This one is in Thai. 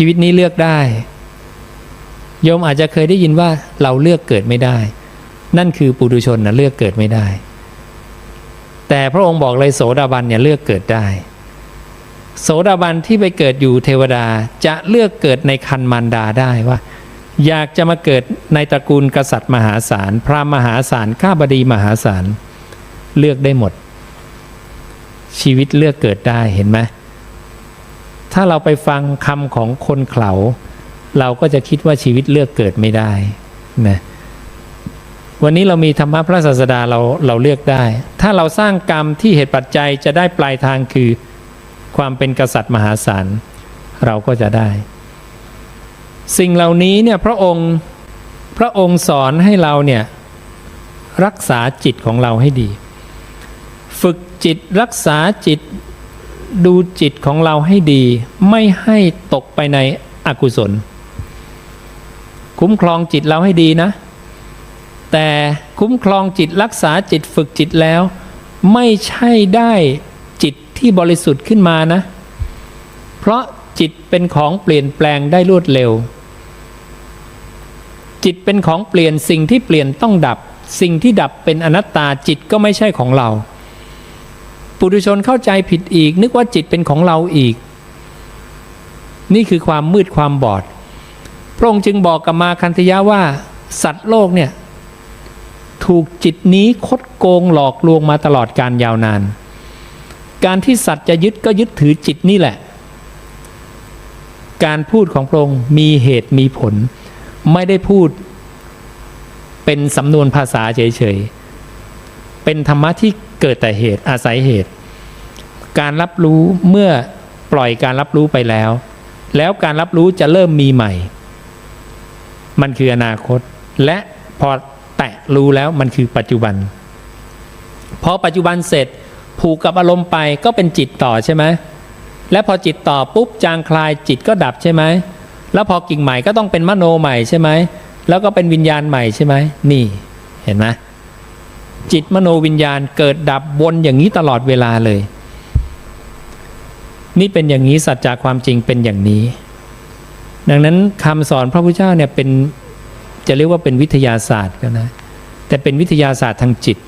ชีวิตนี้เลือกได้ โยมอาจจะเคยได้ยินว่าเราเลือกเกิดไม่ได้ นั่นคือปุถุชนนะเลือกเกิดไม่ได้ แต่พระองค์บอกเลยโสดาบันเนี่ยเลือกเกิดได้ โสดาบันที่ไปเกิดอยู่เทวดาจะเลือกเกิดในคันมารดาได้ว่า อยากจะมาเกิดในตระกูลกษัตริย์มหาศาล พระมหาศาลข้าบดีมหาศาลเลือกได้หมด ชีวิตเลือกเกิดได้เห็นไหม ถ้าเราไปฟังคำของคนเขาเราก็จะคิดว่าชีวิตเลือกเกิดไม่ได้นะวันนี้เรามีธรรมะพระศาสดาเราเราเลือกได้ ถ้าเราสร้างกรรมที่เหตุปัจจัยจะได้ปลายทางคือความเป็นกษัตริย์มหาศาลเราก็จะได้ สิ่งเหล่านี้เนี่ยพระองค์พระองค์สอนให้เราเนี่ยรักษาจิตของเราให้ดี ฝึกจิตรักษาจิต ดูจิตของเราให้ดี ไม่ให้ตกไปในอกุศล คุ้มครองจิตเราให้ดีนะ แต่คุ้มครองจิตรักษาจิตฝึกจิตแล้ว ไม่ใช่ได้จิตที่บริสุทธิ์ขึ้นมานะ เพราะจิตเป็นของเปลี่ยนแปลงได้รวดเร็ว จิตเป็นของเปลี่ยนสิ่งที่เปลี่ยนต้องดับ สิ่งที่ดับเป็นอนัตตาจิตก็ไม่ใช่ของเรา ปุถุชนเข้าใจผิดอีก นึกว่าจิตเป็นของเราอีก นี่คือความมืดความบอด พระองค์จึงบอกกับมาคันธยะว่า สัตว์โลกเนี่ย ถูกจิตนี้คดโกงหลอกลวงมาตลอดการยาวนาน การที่สัตว์จะยึดก็ยึดถือจิตนี่แหละ การพูดของพระองค์มีเหตุมีผล ไม่ได้พูดเป็นสำนวนภาษาเฉยๆ เป็นธรรมะที่เกิดแต่เหตุอาศัยเหตุ การรับรู้เมื่อปล่อยการรับรู้ไปแล้ว แล้วการรับรู้จะเริ่มมีใหม่ มันคืออนาคต และพอแตะรู้แล้วมันคือปัจจุบัน พอปัจจุบันเสร็จผูกกับอารมณ์ไปก็เป็นจิตต่อใช่ไหมและพอจิตต่อปุ๊บจางคลายจิตก็ดับใช่ไหมแล้วพอกิ่งใหม่ก็ต้องเป็นมโนใหม่ใช่ไหมแล้วก็เป็นวิญญาณใหม่ใช่ไหมนี่เห็นไหม จิตมโนวิญญาณเกิดดับวนอย่างนี้ตลอดเวลาเลย นี่เป็นอย่างนี้สัจจะความจริงเป็นอย่างนี้ ดังนั้นคำสอนพระพุทธเจ้าเนี่ยเป็นจะเรียกว่าเป็นวิทยาศาสตร์ก็นะแต่เป็นวิทยาศาสตร์ทางจิต